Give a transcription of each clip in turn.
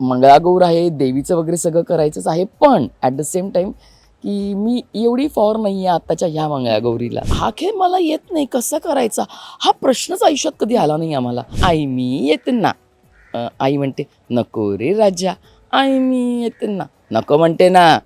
मंगळागौर आहे देवीचं वगैरे सगळं करायचंच आहे पण ॲट द सेम टाइम की मी एवढी फॉर नाही आहे आत्ताच्या ह्या मंगळागौरीला. हा खेळ मला येत नाही कसा करायचा? हा प्रश्नच आयुष्यात कधी आला नाही आम्हाला. आई मी येते ना. आई म्हणते नको रे राजा. आई मी येते ना. नको म्हणते ना.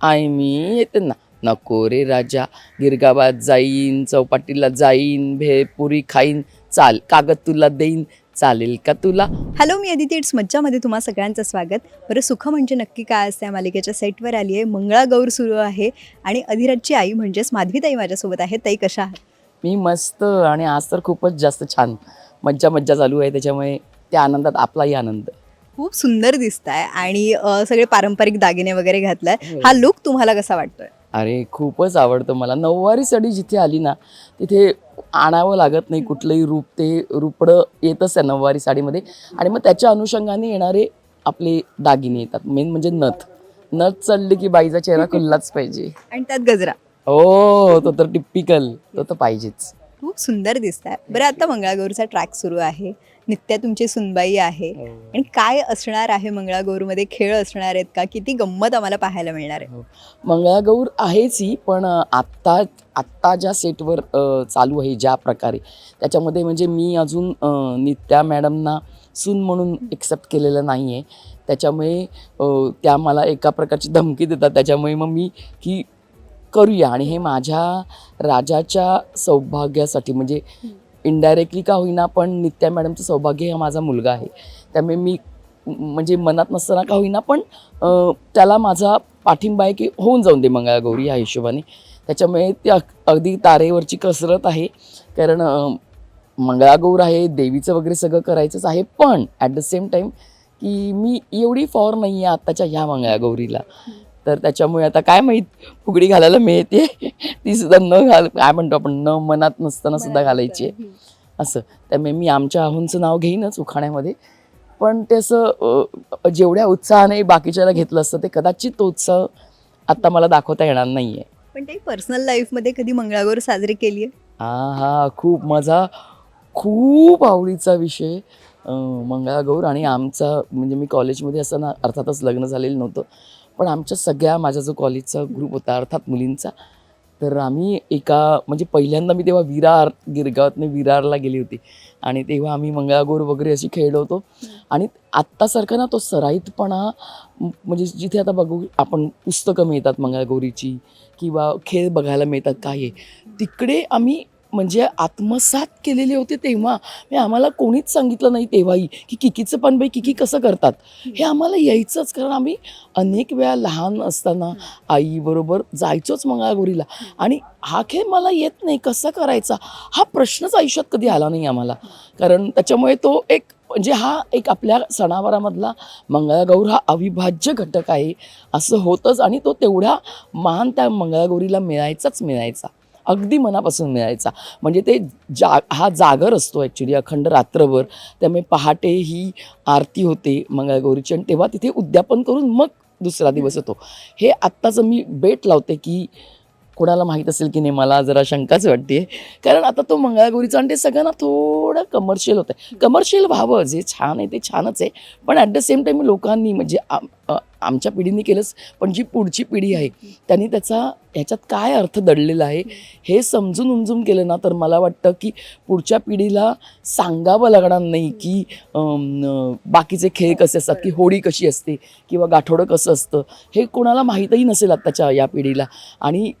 आई मी येते ना. नको रे राजा. गिरगावात जाईन चौपाटीला जाईन भेपुरी खाईन. चाल कागद तुला देईन. चालेल का तुला? हॅलो मी अदिती. इट्स मज्जामध्ये तुम्हा सगळ्यांचं स्वागत. बरं सुख म्हणजे नक्की काय असते या मालिकेच्या सेटवर आली आहे. मंगळागौर सुरू आहे. आणि अधिराजची आई म्हणजेच माधवीताई माझ्यासोबत आहे. ताई कशा आहात? मी मस्त आणि आज तर खूपच जास्त छान. मज्जा मज्जा चालू आहे. त्याच्यामुळे त्या आनंदात आपलाही आनंद. खूप सुंदर दिसत आहे आणि अ, सगळे पारंपरिक दागिने वगैरे घातलाय. हा. लुक तुम्हाला कसा वाटतोय? अरे खूपच आवडतं मला. नऊवारी साडी जिथे आली ना तिथे आणावं लागत नाही कुठलंही रूप. ते रूपडं येतच आहे नऊवारी साडीमध्ये. आणि मग त्याच्या अनुषंगाने येणारे आपले दागिने येतात. मेन म्हणजे नथ. नथ चढली की बाईचा चेहरा खुल्लाच पाहिजे. आणि त्यात गजरा. हो तो तर टिपिकल तो तर पाहिजेच. खूप सुंदर दिसत आहे बरं आता मंगळागौरचा ट्रॅक सुरू आहे. नित्या तुमची सुनबाई आहे. आणि काय असणार आहे मंगळागौरमध्ये? खेळ असणार आहेत का? किती गंमत आम्हाला पाहायला मिळणार आहे. मंगळागौर आहेच ही पण आत्ता आत्ता ज्या सेटवर चालू आहे ज्या प्रकारे त्याच्यामध्ये म्हणजे मी अजून नित्या मॅडमना सून म्हणून एक्सेप्ट केलेलं नाही आहे त्याच्यामुळे त्या मला एका प्रकारची धमकी देतात. त्याच्यामुळे मग मी की करूया. आणि हे माझ्या राजाच्या सौभाग्यासाठी म्हणजे इनडायरेक्टली का होईना पण नित्या मॅडमचं सौभाग्य हा माझा मुलगा आहे. त्यामुळे मी म्हणजे मनात नसताना का होईना पण त्याला माझा पाठिंबा आहे की होऊन जाऊन दे मंगळागौरी या हिशोबाने. त्याच्यामुळे ती अगदी तारेवरची कसरत आहे. कारण मंगळागौर आहे देवीचं वगैरे सगळं करायचंच आहे पण ॲट द सेम टाईम की मी एवढी फॉर नाही आहे आत्ताच्या ह्या मंगळागौरीला तर त्याच्यामुळे आता काय माहीत फुगडी घालायला मिळते. ती सुद्धा न घाल काय म्हणतो आपण न मनात नसताना सुद्धा घालायची आहे. असं. त्यामुळे मी आमच्या आहोंचं नाव घेईनच उखाण्यामध्ये. पण ते असं जेवढ्या उत्साहाने बाकीच्याला घेतलं असतं ते कदाचित तो उत्साह आत्ता मला दाखवता येणार नाही आहे पण ते पर्सनल लाईफमध्ये कधी मंगळागौर साजरी केली आहे हा हा खूप माझा खूप आवडीचा विषय मंगळागौर आणि आमचा म्हणजे मी कॉलेजमध्ये असताना अर्थातच लग्न झालेलं नव्हतं. पण आमच्या सगळ्या माझा जो कॉलेजचा ग्रुप होता अर्थात मुलींचा तर आम्ही एका म्हणजे पहिल्यांदा मी तेव्हा विरार गिरगावातनं विरारला गेली होती. आणि तेव्हा आम्ही मंगळागौर वगैरे अशी खेळलो होतो. आणि आत्तासारखा ना तो सराईतपणा म्हणजे जिथे आता बघू आपण पुस्तकं मिळतात मंगळागौरीची किंवा खेळ बघायला मिळतात काय आहे तिकडे आम्ही म्हणजे आत्मसात केलेले होते तेव्हा. म्हणजे आम्हाला कोणीच सांगितलं नाही तेव्हाही की किकीचं पानबाई किकी कसं करतात. हे आम्हाला यायचंच कारण आम्ही अनेक वेळा लहान असताना आईबरोबर जायचोच मंगळागौरीला. आणि हा खेळ मला येत नाही कसा करायचा? हा प्रश्नच आयुष्यात कधी आला नाही आम्हाला. कारण त्याच्यामुळे तो एक म्हणजे हा एक आपल्या सणावारामधला मंगळागौर हा अविभाज्य घटक आहे. असं होतंच आणि तो तेवढा मान त्या मंगळागौरीला मिळायचाच मिळायचा. अगदी मनापासून मिळायचा. म्हणजे ते जा हा जागर असतो ॲक्च्युली अखंड रात्रभर. त्यामुळे पहाटे ही आरती होते मंगळागौरीची आणि तेव्हा तिथे उद्यापन करून मग दुसरा दिवस येतो. हे आत्ताचं मी बेट लावते की कोणाला माहीत असेल की नाही मला जरा शंकाच वाटते कारण आता तो मंगळागौरीचा आणि ते सगळ्यांना थोडं कमर्शियल होतं आहे कमर्शियल व्हावं जे छान आहे ते छानच आहे. पण ॲट द सेम टाईम लोकांनी म्हणजे आमच्या पिढीने केलंच पण जी पुढची पिढी आहे त्यांनी त्याचा ह्याच्यात काय अर्थ दडलेला आहे हे समजून उमजून केलं ना तर मला वाटतं की पुढच्या पिढीला सांगावं लागणार नाही की बाकीचे खेळ कसे असतात की होळी कशी असते किंवा गाठोडं कसं असतं हे कोणाला माहीतही नसेल आत्ताच्या या पिढीला. आणि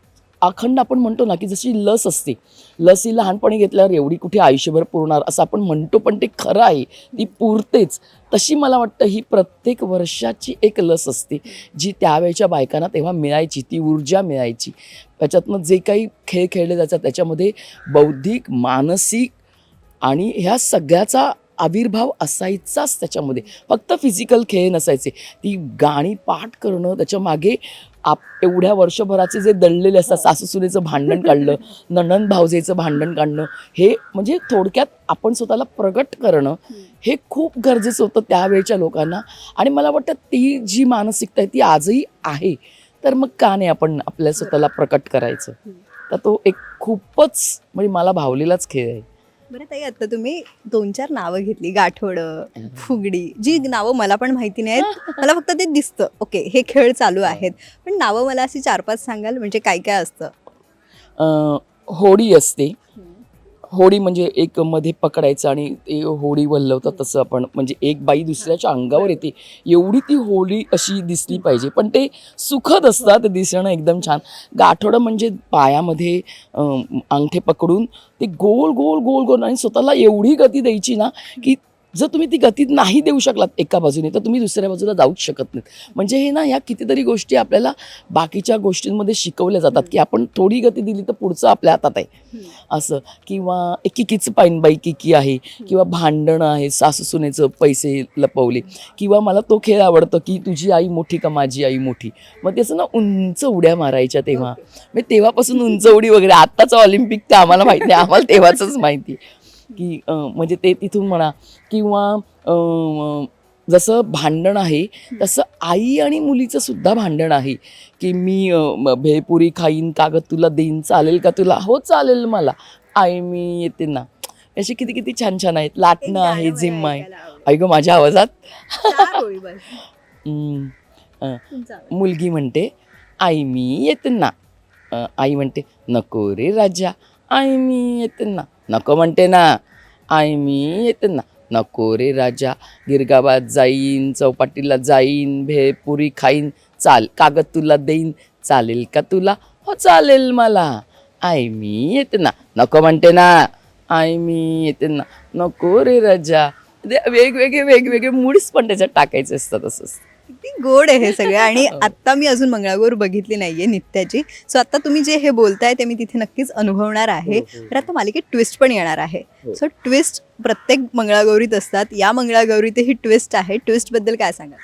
अखंड आपण म्हणतो ना की जशी लस असते लस ही लहानपणी घेतल्यावर एवढी कुठे आयुष्यभर पुरणार असं आपण म्हणतो पण ते खरं आहे ती पुरतेच. तशी मला वाटतं ही प्रत्येक वर्षाची एक लस असते जी त्यावेळच्या बायकांना तेव्हा मिळायची ती ऊर्जा मिळायची. त्याच्यातनं जे काही खेळ खेळले जातात त्याच्यामध्ये बौद्धिक मानसिक आणि ह्या सगळ्याचा आविर्भाव असायचाच त्याच्यामध्ये. फक्त फिजिकल खेळ नसायचे. ती गाणी पाठ करणं त्याच्यामागे आप एवढ्या वर्षभराचे जे दडलेले असतात सासूसुनेचं भांडण काढलं नणन भावजेचं भांडण काढणं हे म्हणजे थोडक्यात आपण स्वतःला प्रगट करणं हे खूप गरजेचं होतं त्यावेळच्या लोकांना. आणि मला वाटतं ती जी मानसिकता आहे ती आजही आहे. तर मग का नाही आपण आपल्या स्वतःला प्रकट करायचं? तर तो एक खूपच म्हणजे मला भावलेलाच खेळ आहे. बरं ताई आता तुम्ही दोन चार नावं घेतली गाठोडं फुगडी जी नावं मला पण माहिती नाहीत मला फक्त ते दिसतं. ओके हे खेळ चालू आहेत. पण नावं मला अशी चार पाच सांगाल म्हणजे काय काय असतं होडी असते. होडी म्हणजे एक मध्ये पकडायचं आणि ते होडी वल्लवतात तसं आपण म्हणजे एक बाई दुसऱ्याच्या अंगावर येते. एवढी ती होडी अशी दिसली पाहिजे. पण ते सुखद असतात दिसणं एकदम छान. गाठोडं म्हणजे पायामध्ये अंगठे पकडून ते गोल गोल गोल गोल आणि स्वतःला एवढी गती द्यायची ना की जर तुम्ही ती गती नाही देऊ शकलात एका बाजूने तर तुम्ही दुसऱ्या बाजूला जाऊच शकत नाहीत. म्हणजे हे ना ह्या कितीतरी गोष्टी आपल्याला बाकीच्या गोष्टींमध्ये शिकवल्या जातात की आपण थोडी गती दिली तर पुढचं आपल्या हातात आहे. असं. किंवा एकीकीचं पाईनबाई किकी आहे किंवा भांडणं आहे सासू सुनेचं पैसे लपवले. किंवा मला तो खेळ आवडतो की तुझी आई मोठी का माझी आई मोठी. मग ते असं ना उंच उड्या मारायच्या तेव्हा. म्हणजे तेव्हापासून उंच उडी वगैरे. आत्ताचं ऑलिम्पिक ते आम्हाला माहिती नाही आम्हाला तेव्हाचंच माहिती की म्हणजे ते तिथून म्हणा किंवा जसं भांडण आहे तसं आई आणि मुलीचं सुद्धा भांडण आहे की मी भेळपुरी खाईन कागद तुला देईन चालेल का तुला? हो चालेल मला. आई मी येते ना. अशी किती किती छान छान आहेत. लाटणं आहे जिम्मा आहे. ऐक माझ्या आवाजात? मुलगी म्हणते आई मी येते ना. आई म्हणते नको रे राजा. आई मी येते ना. नको म्हणते ना. आई मी येते ना. नको रे राजा. गिरगाबाद जाईन चौपाटीला जाईन भेपुरी खाईन. चाल कागद तुला देईन. चालेल का तुला? हो चालेल मला. आई मी येते ना. नको म्हणते ना. आई मी येते ना. नको रे राजा. वेगवेगळे वेगवेगळे मूड्स पण त्याच्यात टाकायचे असतात असंच किती गोड आहे हे सगळं. आणि आता मी अजून मंगळागौर बघितली नाहीये नित्याची. सो आता तुम्ही जे हे बोलताय ते मी तिथे नक्कीच अनुभवणार आहे. तर आता मालिकेत ट्विस्ट पण येणार आहे. हो. सो ट्विस्ट प्रत्येक मंगळागौरीत असतात. या मंगळागौरीत ही ट्विस्ट आहे. ट्विस्टबद्दल काय सांगा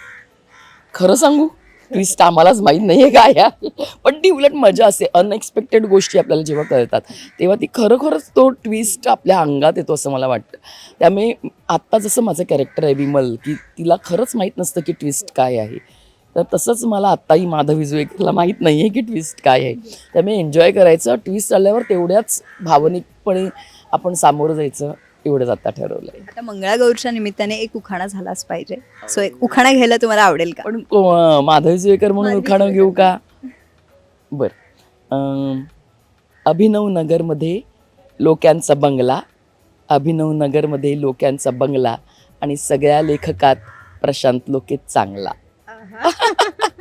खरं सांगू? ट्विस्ट आम्हालाच माहीत नाही आहे काय आहे पण ती उलट मजा असते. अनएक्सपेक्टेड गोष्टी आपल्याला जेव्हा कळतात तेव्हा ती खरोखरच तो ट्विस्ट आपल्या अंगात येतो असं मला वाटतं. त्यामुळे आत्ता जसं माझं कॅरेक्टर आहे विमल की तिला खरंच माहीत नसतं की ट्विस्ट काय आहे. तर तसंच मला आत्ताही माधवी जुएकरला माहीत नाही आहे की ट्विस्ट काय आहे. त्यामुळे एन्जॉय करायचं. ट्विस्ट आल्यावर तेवढ्याच भावनिकपणे आपण सामोरं जायचं. एवढंच आता ठरवलं आहे आता मंगळागौरच्या निमित्ताने एक उखाणा झालाच पाहिजे. सो एक उखाणा घ्यायला तुम्हाला आवडेल का? पण को- माधवी जुवेकर म्हणून माधवी उखाणं घेऊ का? बर. अं, अभिनव नगरमध्ये लोक्यांचा बंगला अभिनव नगरमध्ये लोक्यांचा बंगला आणि सगळ्या लेखकात प्रशांत लोके चांगला.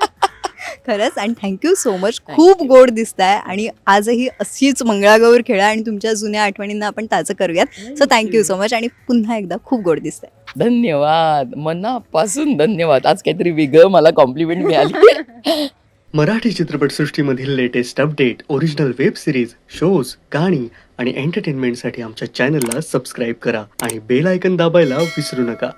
खरंच. आणि थँक्यू सो मच खूप गोड दिसत आहे आणि आजही अशीच मंगळागौर खेळा आणि तुमच्या जुन्या आठवणींना आपण ताजं करूयात. सो थँक्यू सो मच आणि पुन्हा एकदा खूप गोड दिसत आहे धन्यवाद. मनापासून धन्यवाद. आज काहीतरी वेगळं मला कॉम्प्लिमेंट मिळाली. Marathi चित्रपटसृष्टीमधील latest update original web series shows गाणी आणि एंटरटेनमेंटसाठी आमच्या चॅनलला सबस्क्राईब करा आणि बेल आयकन दाबायला विसरू नका.